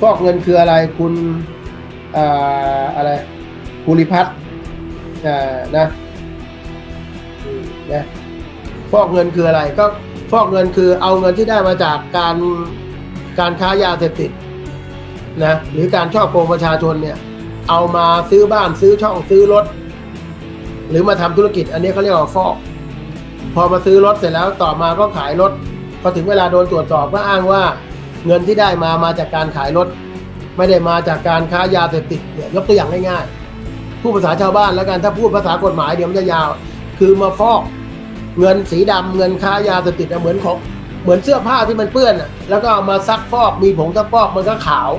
ฟอกเงินคืออะไรคุณอ่าอะไรภูริพัฒน์อ่านะนะฟอกเงินคืออะไรก็ฟอกเงินคือเอาเงินที่ได้มาจากการการค้ายาเสพติดนะหรือการช่อโกงประชาชนเนี่ยเอามาซื้อบ้านซื้อช่องซื้อรถ หรือมาทำธุรกิจ อันนี้เขาเรียกว่าฟอก พอมาซื้อรถเสร็จแล้วต่อมาก็ขายรถพอถึงเวลาโดนตรวจสอบก็อ้างว่า เงินที่ได้มามาจากการขายรถ ไม่ได้มาจากการค้ายาเสพติดเนี่ยยกตัวอย่างง่ายๆพูดภาษาชาวบ้านแล้วกันถ้าพูดภาษากฎหมายเดี๋ยวมันจะยาว คือมาฟอกเงินสีดำเงินค้ายาเสพติดเหมือนของเหมือนเสื้อผ้าที่มันเปื้อนอะแล้วก็เอามาซักฟอกมีผงซักฟอกมันก็ขาว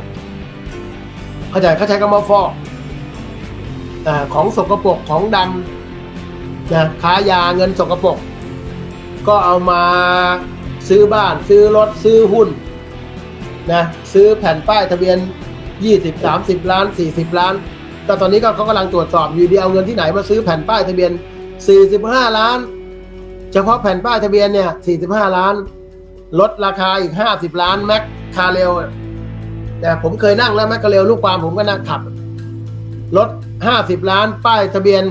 เข้าใจเขาใช้คำว่าฟอกอาของสกปรกของดำนะค้ายาเงินสกปรกก็เอามาซื้อบ้านซื้อรถซื้อหุ้น นะซื้อแผ่นป้ายทะเบียน 20 30 ล้าน 40 ล้านก็ตอนนี้ก็เขากำลังตรวจสอบอยู่ดีเอาเงินที่ไหนมาซื้อแผ่นป้ายทะเบียน 45 ล้าน เฉพาะแผ่นป้ายทะเบียนเนี่ย 45 ล้าน ลดราคาอีก 50 ล้านแม็กคาเรลแต่ผมเคยนั่งแล้วแม็กคาเรลลูกความผมก็นั่งขับรถ50 ล้านป้ายทะเบียน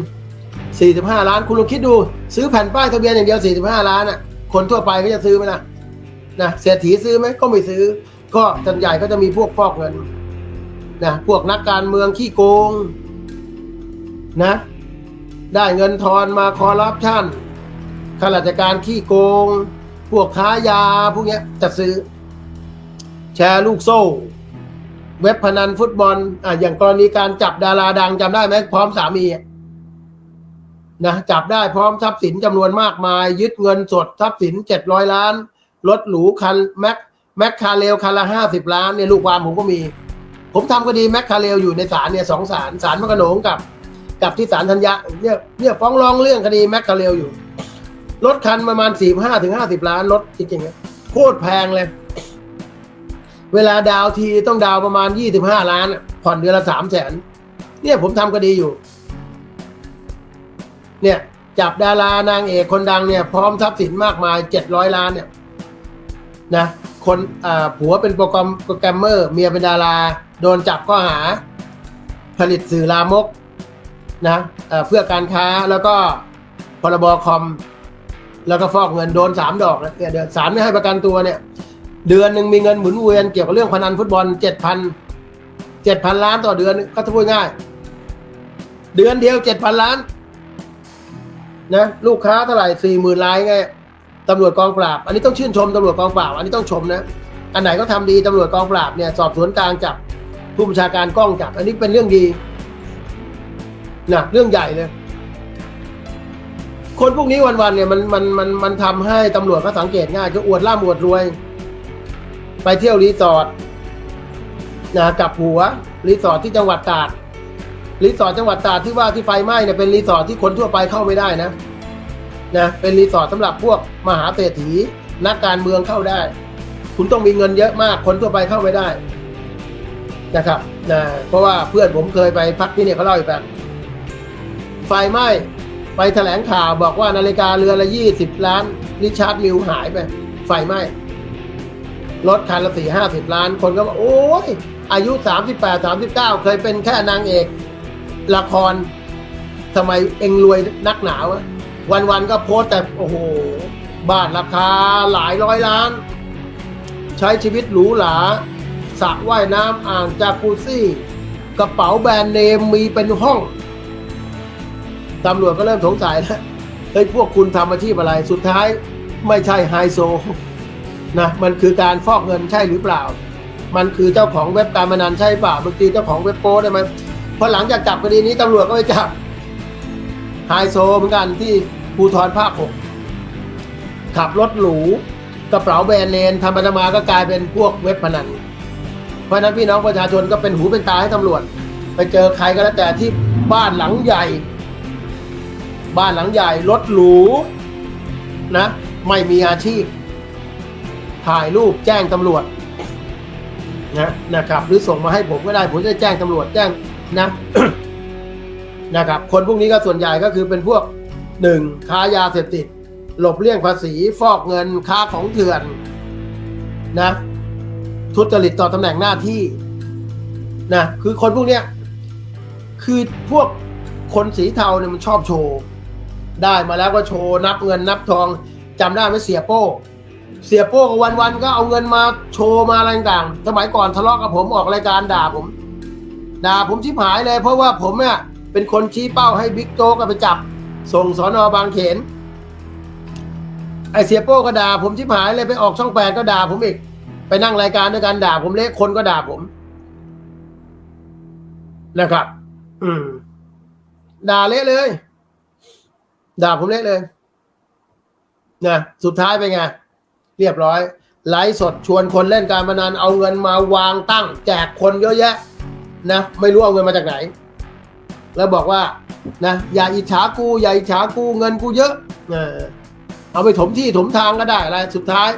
45 ล้าน คุณลองคิดดู ซื้อแผ่นป้ายทะเบียนอย่างเดียว 45 ล้านอะคนทั่วไปก็จะซื้อไหมล่ะนะเศรษฐีซื้อไหมก็ไม่ซื้อ ก็ส่วนใหญ่ก็จะมีพวกฟอกเงินนะพวกนักการเมืองขี้โกงนะ ได้เงินทอนมาคอร์รัปชันข้าราชการขี้โกง พวกค้ายาพวกเนี้ยจะซื้อ แชร์ลูกโซ่ เว็บพนันฟุตบอลอะอย่างกรณีการจับดาราดังจำได้ไหมพร้อมสามีนะจับได้พร้อมทรัพย์สินจำนวนมากมาย ยึดเงินสดทรัพย์สินเจ็ดร้อยล้านรถหรูคันแม็ก แม็กคาเรลคันละห้าสิบล้านเนี่ยลูกความผมก็มี ผมทำคดีแม็กคาเรลอยู่ในศาลเนี่ยสองศาลศาลพระโขนงกับ กับที่ศาลธัญญาเนี่ยเนี่ยฟ้องร้องเรื่องคดีแม็กคาเรลอยู่รถคันประมาณสี่ห้าถึงห้าสิบล้านรถจริงๆอะโคตรแพงเลย เวลาดาวทีต้องดาวประมาณยี่สิบห้าล้านอะผ่อนเดือนละสามแสนเนี่ยผมทำคดีอยู่ เนี่ยจับดารานางเอกคนดังเนี่ย พร้อมทรัพย์สินมากมายเจ็ดร้อยล้านเนี่ย นะ คนผัวเป็นโปรแกรมโปรแกรมเมอร์ เมียเป็นดารา โดนจับข้อหา ผลิตสื่อลามกนะเอ่อเพื่อการค้าแล้วก็พรบคอม แล้วก็ฟอกเงินโดนสามดอกนะเนี่ยเดือนศาลไม่ให้ประกันตัวเนี่ย เดือนหนึ่งมีเงินหมุนเวียนเกี่ยวกับเรื่องพนันฟุตบอลเจ็ดพันเจ็ดพันล้านต่อเดือนก็ถ้าพูดง่าย เดือนเดียวเจ็ดพันล้านนะลูกค้าเท่าไหร่สี่หมื่นรายไง ตำรวจกองปราบ อันนี้ต้องชื่นชมตำรวจกองปราบ อันนี้ต้องชมนะ อันไหนก็ทำดีตำรวจกองปราบเนี่ยสอบสวนกลางจับผู้บัญชาการกล้องจับ อันนี้เป็นเรื่องดีนะเรื่องใหญ่เลยคนพวกนี้วันๆเนี่ยมันมันมันมันทำให้ตำรวจเขาสังเกตง่ายคือวดร่ำอวดรวย ไปเที่ยวรีสอร์ทนะกับผัวรีสอร์ทที่จังหวัดตราดรีสอร์ทจังหวัดตราดที่ว่าที่ไฟไหม้เนี่ยเป็นรีสอร์ทที่คนทั่วไปเข้าไม่ได้นะ นะเป็นรีสอร์ทสำหรับพวกมหาเศรษฐีนักการเมืองเข้าได้ คุณต้องมีเงินเยอะมากคนทั่วไปเข้าไม่ได้นะครับนะเพราะว่าเพื่อนผมเคยไปพักที่เนี่ยเขาเล่าให้ฟังไฟไหม้ไปแถลงข่าวบอกว่านาฬิกาเรือนละยี่สิบล้านริชาร์ดมิวหายไป ไฟไหม้รถคันละสี่ห้าสิบล้าน คนก็บอกโอ้ย อายุสามสิบแปดสามสิบเก้าเคยเป็นแค่นางเอก ละครทำไมเองรวยนักหนาวะ วันๆก็โพสแต่โอ้โหบ้านราคาหลายร้อยล้าน ใช้ชีวิตหรูหราสระว่ายน้ำอ่างจากูซี่ กระเป๋าแบรนด์เนมมีเป็นห้องตำรวจก็เริ่มสงสัยแล้วเฮ้ยพวกคุณทำอาชีพอะไรสุดท้ายไม่ใช่ไฮโซนะมันคือการฟอกเงินใช่หรือเปล่า มันคือเจ้าของเว็บการพนันใช่เปล่าบางทีเจ้าของเว็บโป้ได้ไหมพอหลังจากจับคดีนี้ตำรวจก็ไปจับไฮโซเหมือนกันที่ ภูธรภาคหกขับรถหรูกระเป๋าแบรนด์เนมทำไปทำมาก็กลายเป็นพวกเว็บพนัน เพราะนั้นพี่น้องประชาชนก็เป็นหูเป็นตาให้ตำรวจ ไปเจอใครก็แล้วแต่ที่บ้านหลังใหญ่ บ้านหลังใหญ่รถหรูนะ ไม่มีอาชีพ ถ่ายรูปแจ้งตำรวจนะนะครับ หรือส่งมาให้ผมก็ได้ผมจะแจ้งตำรวจแจ้งนะนะครับ คนพวกนี้ก็ส่วนใหญ่ก็คือเป็นพวก หนึ่งค้ายาเสพติด หลบเลี่ยงภาษี ฟอกเงิน ค้าของเถื่อนนะทุจริตต่อตำแหน่งหน้าที่นะคือคนพวกเนี้ยคือพวกคนสีเทาเนี่ยมันชอบโชว์ ได้มาแล้วก็โชว์ นับเงินนับทองจำได้ไหมเสียโป้ เสียโป้ก็วันๆก็เอาเงินมาโชว์มาอะไรต่างๆสมัยก่อนทะเลาะกับผมออกรายการด่าผมด่าผมชิบหายเลย เพราะว่าผมเนี่ยเป็นคนชี้เป้าให้บิ๊กโจ๊กไปจับ ส่งสอนอบางเขน ไอเสียโป้ก็ด่าผมชิบหายเลยไปออกช่องแปดก็ด่าผมอีก ไปนั่งรายการด้วยกันด่าผมเละคนก็ด่าผมนะครับ อืม ด่าเละเลย ด่าผมเละเลยนะสุดท้ายเป็นไง เรียบร้อย ไลฟ์สดชวนคนเล่นการพนันเอาเงินมาวางตั้ง แจกคนเยอะแยะ นะ ไม่รู้เอาเงินมาจากไหน แล้วบอกว่า นะอย่าอิจฉากูอย่าอิจฉากูเงินกูเยอะเออเอาไปถมที่ถมทางก็ได้อะไรสุดท้าย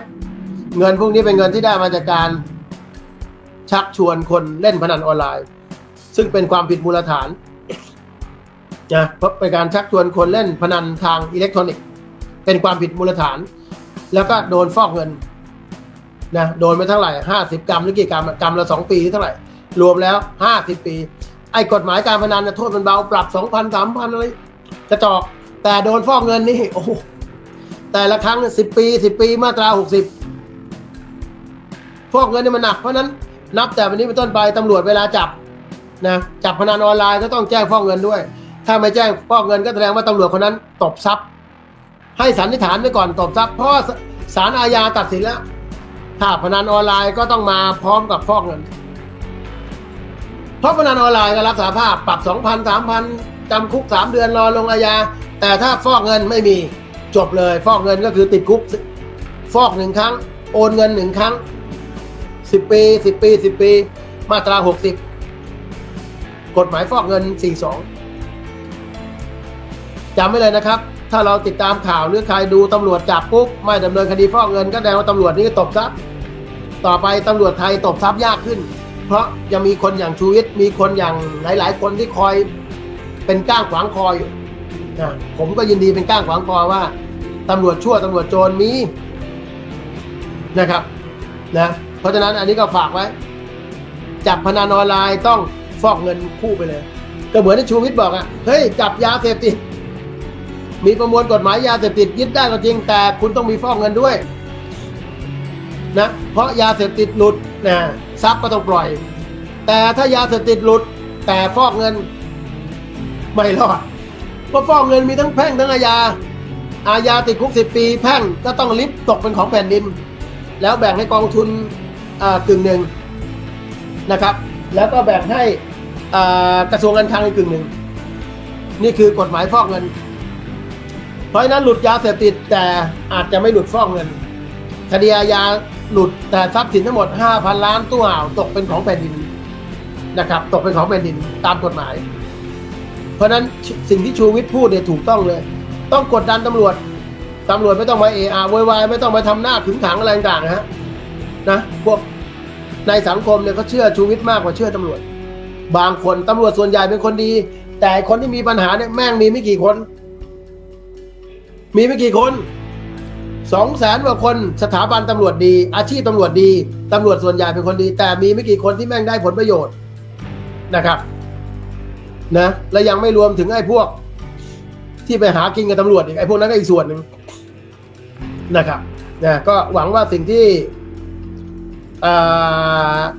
เงินพวกนี้เป็นเงินที่ได้มาจากการ ชักชวนคนเล่นพนันออนไลน์ ซึ่งเป็นความผิดมูลฐานนะเพราะเป็นการชักชวนคนเล่นพนันทางอิเล็กทรอนิกส์ เป็นความผิดมูลฐาน แล้วก็โดนฟอกเงินนะโดนไปเท่าไหร่ห้าสิบกรัมหรือกี่กรัมกรัมละสองปีเท่าไหร่ รวมแล้วห้าสิบปี ไอ้กฎหมายการพนันนะโทษมันเบาปรับสองพันสามพันอะไรกระจอกแต่โดนฟอกเงินนี่โอ้แต่ละครั้งสิบปีสิบปีมาตราหกสิบฟอกเงินนี่มันหนักเพราะนั้นนับแต่วันนี้เป็นต้นไปตำรวจเวลาจับนะจับพนันออนไลน์ก็ต้องแจ้งฟอกเงินด้วย ถ้าไม่แจ้งฟอกเงินก็แสดงว่าตำรวจคนนั้นตบทรัพย์ ให้สันนิษฐานไว้ก่อนตบทรัพย์เพราะว่าศาลอาญาตัดสินแล้วถ้าพนันออนไลน์ก็ต้องมาพร้อมกับฟอกเงิน เพราะพนันออนไลน์ก็รับสาภาพปรับสองพันสามพันจำคุกสามเดือนรอลงอาญาแต่ถ้าฟอกเงินไม่มีจบเลย ฟอกเงินก็คือติดคุก ฟอกหนึ่งครั้ง โอนเงินหนึ่งครั้งสิบปีสิบปีสิบปี มาตราหกสิบกฎหมายฟอกเงินสี่สองจำไว้เลยนะครับ ถ้าเราติดตามข่าวหรือใครดูตำรวจจับปุ๊บไม่ดำเนินคดีฟอกเงินก็แสดงว่าตำรวจนี่ก็ตบทรัพย์ต่อไปตำรวจไทยตบทรัพย์ยากขึ้น เพราะยังมีคนอย่างชูวิทย์มีคนอย่างหลาย ๆ คนที่คอยเป็นก้างขวางคออยู่นะผมก็ยินดีเป็นก้างขวางคอว่าตำรวจชั่วตำรวจโจรมีนะครับนะเพราะฉะนั้นอันนี้ก็ฝากไว้ จับพนันออนไลน์ต้องฟอกเงินคู่ไปเลย ก็เหมือนที่ชูวิทย์บอกอะเฮ้ยจับยาเสพติด มีประมวลกฎหมายยาเสพติดยึดได้ก็จริงแต่คุณต้องมีฟอกเงินด้วยนะเพราะยาเสพติดหลุด นะทรัพย์ก็ต้องปล่อย แต่ถ้ายาเสพติดหลุด แต่ฟอกเงินไม่รอดเพราะฟอกเงินมีทั้งแพ่งทั้งอาญาอาญาติดคุกสิบปีแพ่งก็ต้องลิฟตกเป็นของแผ่นดิน แล้วแบ่งให้กองทุนอ่ากึ่งหนึ่งนะครับ แล้วก็แบ่งให้อ่ากระทรวงการคลังอีกกึ่งหนึ่งนี่คือกฎหมายฟอกเงิน เพราะฉะนั้นหลุดยาเสพติดแต่อาจจะไม่หลุดฟอกเงิน คดีอาญาหลุดแต่ทรัพย์สินทั้งหมด 5,000 ล้านตู้ห่าวตกเป็นของแผ่นดินนะครับ ตกเป็นของแผ่นดินตามกฎหมาย เพราะนั้นสิ่งที่ชูวิทย์พูดเนี่ยถูกต้องเลย ต้องกดดันตำรวจตำรวจไม่ต้องมาเออาวยวายไม่ต้องมาทำหน้าขึงขังอะไรต่างๆฮะนะพวกในสังคมเนี่ยเขาเชื่อชูวิทย์มากกว่าเชื่อตำรวจ บางคนตำรวจส่วนใหญ่เป็นคนดี แต่คนที่มีปัญหาเนี่ยแม่งมีไม่กี่คน มีไม่กี่คน สองแสนกว่าคนสถาบันตำรวจดี อาชีพตำรวจดีตำรวจส่วนใหญ่เป็นคนดี แต่มีไม่กี่คนที่แม่งได้ผลประโยชน์นะครับนะและยังไม่รวมถึงไอ้พวก ที่ไปหากินกับตำรวจอีกไอ้พวกนั้นก็อีกส่วนหนึ่งนะครับนะก็หวังว่าสิ่งที่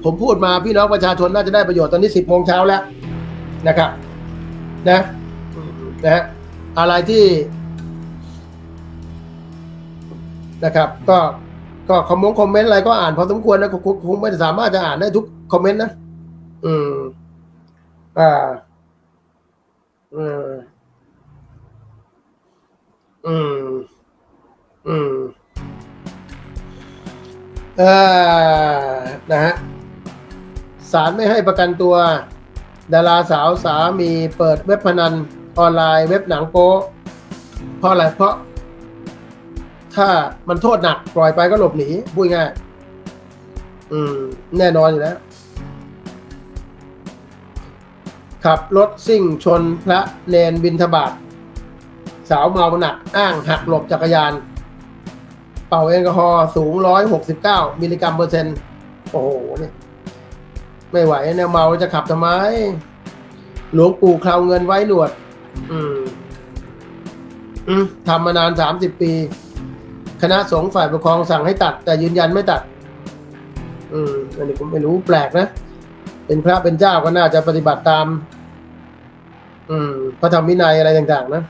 ผมพูดมาพี่น้องประชาชนน่าจะได้ประโยชน์ตอนนี้สิบโมงเช้าแล้วนะครับ นะนะอะไรที่ นะครับ ก็ก็คอมมงคอมเมนต์อะไรก็อ่านพอสมควรนะคงคงไม่สามารถจะอ่านได้ทุกคอมเมนต์นะอืมอ่าอืมอืมอืมเอ่อนะฮะศาลไม่ให้ประกันตัว ดาราสาวสามีเปิดเว็บพนันออนไลน์เว็บหนังโป๊เพราะอะไรเพราะ ถ้ามันโทษหนักปล่อยไปก็หลบหนีพูดง่ายอืม แน่นอนอยู่แล้ว ขับรถซิ่งชนพระเนนบินทบาทสาวเมาหนัก อ้างหักหลบจักรยาน เป่าแอลกอฮอล์สูง 169 มิลลิกรัมเปอร์เซ็นต์โอ้โหเนี่ยไม่ไหวเนี่ยเมาจะขับทำไม หลวงปู่คราวเงินไว้หนวด อืม อืมทำมานานสามสิบปี คณะสงฆ์ฝ่ายปกครองสั่งให้ตัด แต่ยืนยันไม่ตัด อืมอันนี้ผมไม่รู้แปลกนะ เป็นพระเป็นเจ้าก็น่าจะปฏิบัติตาม อืมพระธรรมวินัยอะไรต่าง ๆ นะ